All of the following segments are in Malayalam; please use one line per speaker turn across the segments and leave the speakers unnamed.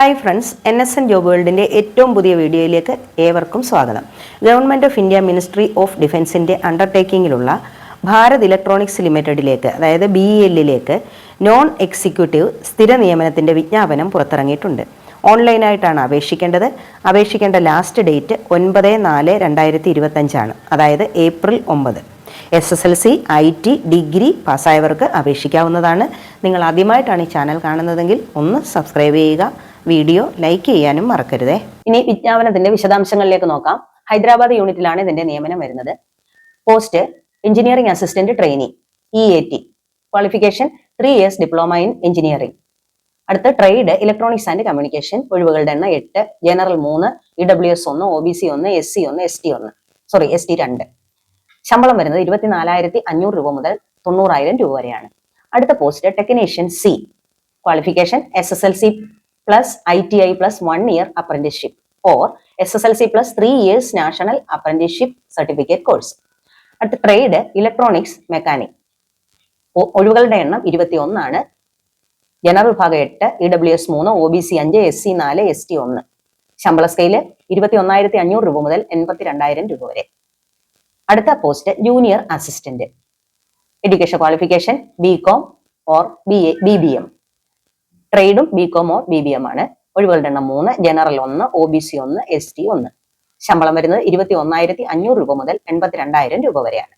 Hi friends N S N job വേൾഡിന്റെ ഏറ്റവും പുതിയ വീഡിയോയിലേക്ക് ഏവർക്കും സ്വാഗതം. Government of India ministry of ഡിഫൻസിന്റെ അണ്ടർടേക്കിങ്ങിലുള്ള ഭാരത് ഇലക്ട്രോണിക്സ് ലിമിറ്റഡിലേക്ക് അതായത് ബി എല്ലിലേക്ക് നോൺ എക്സിക്യൂട്ടീവ് സ്ഥിര നിയമനത്തിന്റെ വിജ്ഞാപനം പുറത്തിറങ്ങിയിട്ടുണ്ട്. ഓൺലൈനായിട്ടാണ് അപേക്ഷിക്കേണ്ടത്. അപേക്ഷിക്കേണ്ട ലാസ്റ്റ് ഡേറ്റ് ഒൻപത് നാല് രണ്ടായിരത്തി ഇരുപത്തഞ്ചാണ് അതായത് ഏപ്രിൽ ഒമ്പത്. S S L C I T degree പാസ്സായവർക്ക് അപേക്ഷിക്കാവുന്നതാണ്. നിങ്ങൾ ആദ്യമായിട്ടാണ് ഈ ചാനൽ കാണുന്നതെങ്കിൽ ഒന്ന് സബ്സ്ക്രൈബ് ചെയ്യുക വീഡിയോ ലൈക്ക് ചെയ്യാനും മറക്കരുതേ. ഇനി വിജ്ഞാപനത്തിന്റെ വിശദാംശങ്ങളിലേക്ക് നോക്കാം. ഹൈദരാബാദ് യൂണിറ്റിലാണ് ഇതിന്റെ നിയമനം വരുന്നത്. Post engineering assistant trainee E A T qualification three years diploma in engineering അടുത്ത ട്രേഡ് ഇലക്ട്രോണിക്സ് ആൻഡ് കമ്മ്യൂണിക്കേഷൻ ഒഴിവുകളുടെ എണ്ണം എട്ട് ജനറൽ മൂന്ന് ഇ ഡബ്ല്യു എസ് ഒന്ന് ഒ ബി സി ഒന്ന് എസ് സി ഒന്ന് എസ് ടി ഒന്ന്. സോറി എസ് ടി രണ്ട്. ശമ്പളം വരുന്നത് ഇരുപത്തിനാലായിരത്തി അഞ്ഞൂറ് രൂപ മുതൽ തൊണ്ണൂറായിരം രൂപ വരെയാണ്. അടുത്ത post technician C qualification S S L C plus I T I plus one year apprenticeship or S S L C plus three years national apprenticeship certificate course അടുത്ത ട്രേഡ് ഇലക്ട്രോണിക്സ് മെക്കാനിക് ഒഴിവുകളുടെ എണ്ണം ഇരുപത്തി ഒന്നാണ് ജനറൽ വിഭാഗം എട്ട് ഇ ഡബ്ല്യു എസ് മൂന്ന് ഒ ബി സി അഞ്ച് എസ് സി നാല് എസ് ടി ഒന്ന്. ശമ്പള സ്കെയിൽ ഇരുപത്തി ഒന്നായിരത്തി അഞ്ഞൂറ് രൂപ മുതൽ എൺപത്തി രണ്ടായിരം രൂപ വരെ. അടുത്ത post junior assistant education qualification B com or B A B B M ട്രേഡും B com or B B M ആണ്. ഒഴിവുകളുടെ എണ്ണം മൂന്ന് ജനറൽ ഒന്ന് ഒ ബി സി ഒന്ന് എസ് ടി ഒന്ന്. ശമ്പളം വരുന്നത് ഇരുപത്തി ഒന്നായിരത്തി അഞ്ഞൂറ് രൂപ മുതൽ എൺപത്തിരണ്ടായിരം രൂപ വരെയാണ്.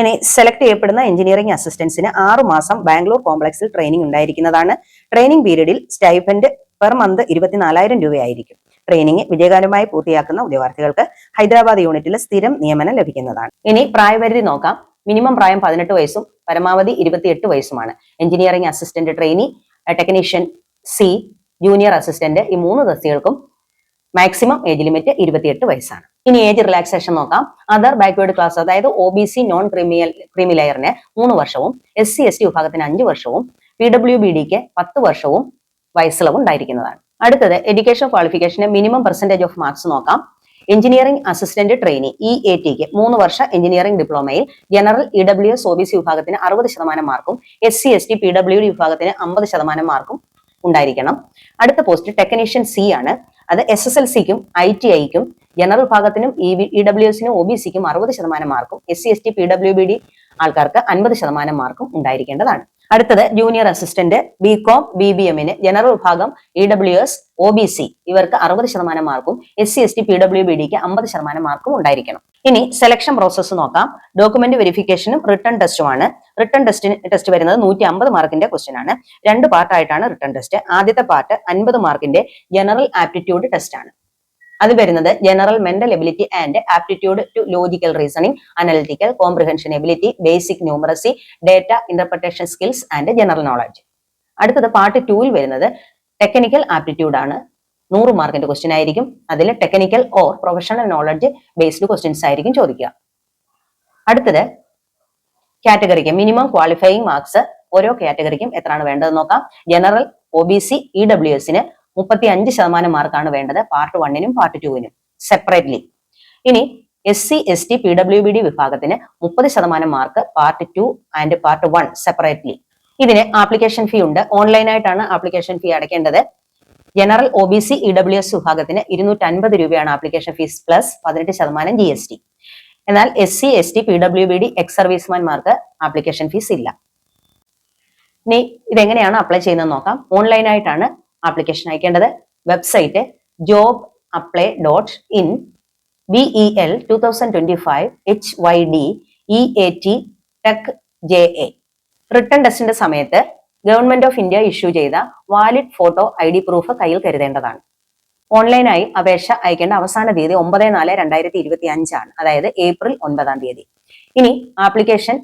ഇനി സെലക്ട് ചെയ്യപ്പെടുന്ന എഞ്ചിനീയറിംഗ് അസിസ്റ്റൻസിന് ആറു മാസം ബാംഗ്ലൂർ കോംപ്ലക്സിൽ ട്രെയിനിങ് ഉണ്ടായിരിക്കുന്നതാണ്. ട്രെയിനിങ് പീരീഡിൽ സ്റ്റൈഫൻഡ് പെർ മന്ത് ഇരുപത്തിനാലായിരം രൂപയായിരിക്കും. ട്രെയിനിങ് വിജയകരമായി പൂർത്തിയാക്കുന്ന ഉദ്യോഗാർത്ഥികൾക്ക് ഹൈദരാബാദ് യൂണിറ്റിൽ സ്ഥിരം നിയമനം ലഭിക്കുന്നതാണ്. ഇനി പ്രായപരിധി നോക്കാം. മിനിമം പ്രായം പതിനെട്ട് വയസ്സും പരമാവധി ഇരുപത്തിയെട്ട് വയസ്സുമാണ്. Engineering assistant trainee technician C junior assistant ഈ മൂന്ന് തസ്തികൾക്കും മാക്സിമം ഏജ് ലിമിറ്റ് ഇരുപത്തിയെട്ട് വയസ്സാണ്. ഇനി ഏജ് റിലാക്സേഷൻ നോക്കാം. അതർ ബാക്ക്വേർഡ് ക്ലാസ് അതായത് O B C non creamy ക്രിമിലെയറിന് മൂന്ന് വർഷവും എസ് സി എസ് ടി വിഭാഗത്തിന് അഞ്ച് വർഷവും പി ഡബ്ല്യു ബി ഡിക്ക് പത്ത് വർഷവും വയസ്സിളവും ഉണ്ടായിരിക്കുന്നതാണ് അടുത്തത് എഡ്യൂക്കേഷൻ ക്വാളിഫിക്കേഷന് മിനിമം പെർസെന്റേജ് ഓഫ് മാർക്സ് നോക്കാം. Engineering assistant trainee E A tick മൂന്ന് വർഷ engineering ഡിപ്ലോമയിൽ general E W S O B C വിഭാഗത്തിന് അറുപത് ശതമാനം മാർക്കും S C S T P W D വിഭാഗത്തിന് അമ്പത് ശതമാനം മാർക്കും ഉണ്ടായിരിക്കണം. അടുത്ത പോസ്റ്റ് ടെക്നീഷ്യൻ സി ആണ്. അത് എസ് എസ് എൽ സിക്കും ഐ ടി ഐക്കും ജനറൽ വിഭാഗത്തിനും ഇ ഇ ഡബ്ല്യു എസിനും ഒ ബി സിക്കും അറുപത് ശതമാനം മാർക്കും S C S T P W B D ആൾക്കാർക്ക് അൻപത് ശതമാനം മാർക്കും ഉണ്ടായിരിക്കേണ്ടതാണ്. അടുത്തത് junior assistant B com B B എമ്മിന് ജനറൽ വിഭാഗം E W S O B C ഇവർക്ക് അറുപത് ശതമാനം മാർക്കും S C S T P W B ഡിക്ക് അമ്പത് ശതമാനം മാർക്കും ഉണ്ടായിരിക്കണം. ഇനി സെലക്ഷൻ പ്രോസസ്സ് നോക്കാം. ഡോക്യുമെന്റ് വെരിഫിക്കേഷനും റിട്ടേൺ ടെസ്റ്റുമാണ് റിട്ടേൺ ടെസ്റ്റിന് ടെസ്റ്റ് വരുന്നത് നൂറ്റി അമ്പത് മാർക്കിന്റെ ക്വസ്റ്റ്യൻ ആണ്. രണ്ട് പാർട്ടായിട്ടാണ് റിട്ടേൺ ടെസ്റ്റ് ആദ്യത്തെ പാർട്ട് അൻപത് മാർക്കിന്റെ ജനറൽ ആപ്റ്റിറ്റ്യൂഡ് ടെസ്റ്റ് ആണ്. അത് വരുന്നത് general mental ability and aptitude to logical reasoning analytical comprehension ability basic numeracy data interpretation skills and general knowledge അടുത്തത് പാർട്ട് ടൂവിൽ വരുന്നത് ടെക്നിക്കൽ ആപ്റ്റിറ്റ്യൂഡ് ആണ്. നൂറ് മാർക്കിന്റെ ക്വസ്റ്റ്യൻ ആയിരിക്കും. അതിൽ technical or professional knowledge based questions ആയിരിക്കും ചോദിക്കുക. അടുത്തത് കാറ്റഗറിക്ക് മിനിമം ക്വാളിഫയിങ് മാർക്സ് ഓരോ കാറ്റഗറിക്കും എത്രയാണ് വേണ്ടത് നോക്കാം. General O B C E W എസിന് മുപ്പത്തി അഞ്ച് ശതമാനം മാർക്കാണ് വേണ്ടത് പാർട്ട് വണ്ണിനും പാർട്ട് ടുവിനും സെപ്പറേറ്റ്ലി ഇനി S C S T P W B D വിഭാഗത്തിന് മുപ്പത് ശതമാനം mark part two and part one separately ഇതിന് ആപ്ലിക്കേഷൻ ഫീ ഉണ്ട്. ഓൺലൈനായിട്ടാണ് ആപ്ലിക്കേഷൻ ഫീ അടയ്ക്കേണ്ടത്. General O B C E W S വിഭാഗത്തിന് ഇരുന്നൂറ്റി അൻപത് രൂപയാണ് ആപ്ലിക്കേഷൻ ഫീസ് പ്ലസ് പതിനെട്ട് ശതമാനം ജി എസ് ടി എന്നാൽ S C S T P W B D ex സർവീസ്മാൻമാർക്ക് application fees ഇല്ല. ഇനി ഇതെങ്ങനെയാണ് അപ്ലൈ ചെയ്യുന്നത് നോക്കാം. ഓൺലൈനായിട്ടാണ് application അയക്കേണ്ടത് website job apply dot in B E L two thousand twenty five H Y D E A T tech J A written ടെസ്റ്റിന്റെ സമയത്ത് ഗവൺമെന്റ് ഓഫ് ഇന്ത്യ ഇഷ്യൂ ചെയ്ത valid photo I D proof കയ്യിൽ കരുതേണ്ടതാണ്. ഓൺലൈനായി അപേക്ഷ അയക്കേണ്ട അവസാന തീയതി ഒമ്പത് നാല് രണ്ടായിരത്തി ഇരുപത്തി അഞ്ചാണ്. അതായത് ഏപ്രിൽ ഒൻപതാം തീയതി. ഇനി ആപ്ലിക്കേഷൻ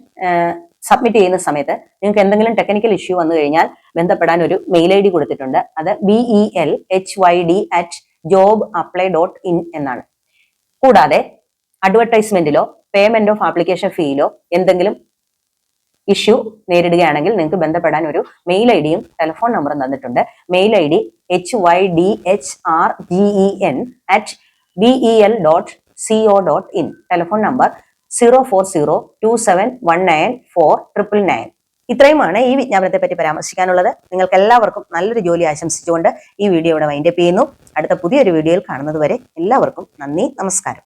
സബ്മിറ്റ് ചെയ്യുന്ന സമയത്ത് നിങ്ങൾക്ക് എന്തെങ്കിലും ടെക്നിക്കൽ ഇഷ്യൂ വന്നു കഴിഞ്ഞാൽ ബന്ധപ്പെടാൻ ഒരു മെയിൽ ഐ ഡി കൊടുത്തിട്ടുണ്ട്. അത് B E L H Y D at job apply dot in എന്നാണ്. കൂടാതെ അഡ്വർടൈസ്മെന്റിലോ പേയ്മെന്റ് ഓഫ് ആപ്ലിക്കേഷൻ ഫീയിലോ എന്തെങ്കിലും ഇഷ്യൂ നേരിടുകയാണെങ്കിൽ നിങ്ങൾക്ക് ബന്ധപ്പെടാൻ ഒരു മെയിൽ ഐ ഡിയും ടെലിഫോൺ നമ്പറും തന്നിട്ടുണ്ട്. Mail I D H Y D H R G E N at B E L dot C O dot in telephone number zero four zero two seven one nine four triple nine ഇത്രയുമാണ് ഈ വിജ്ഞാപനത്തെ പറ്റി പരാമർശിക്കാനുള്ളത്. നിങ്ങൾക്ക് എല്ലാവർക്കും നല്ലൊരു ജോലി ആശംസിച്ചുകൊണ്ട് ഈ വീഡിയോ ഇവിടെ വൈൻഡപ്പ് ചെയ്യുന്നു. അടുത്ത പുതിയൊരു വീഡിയോയിൽ കാണുന്നത് വരെ എല്ലാവർക്കും നന്ദി നമസ്കാരം.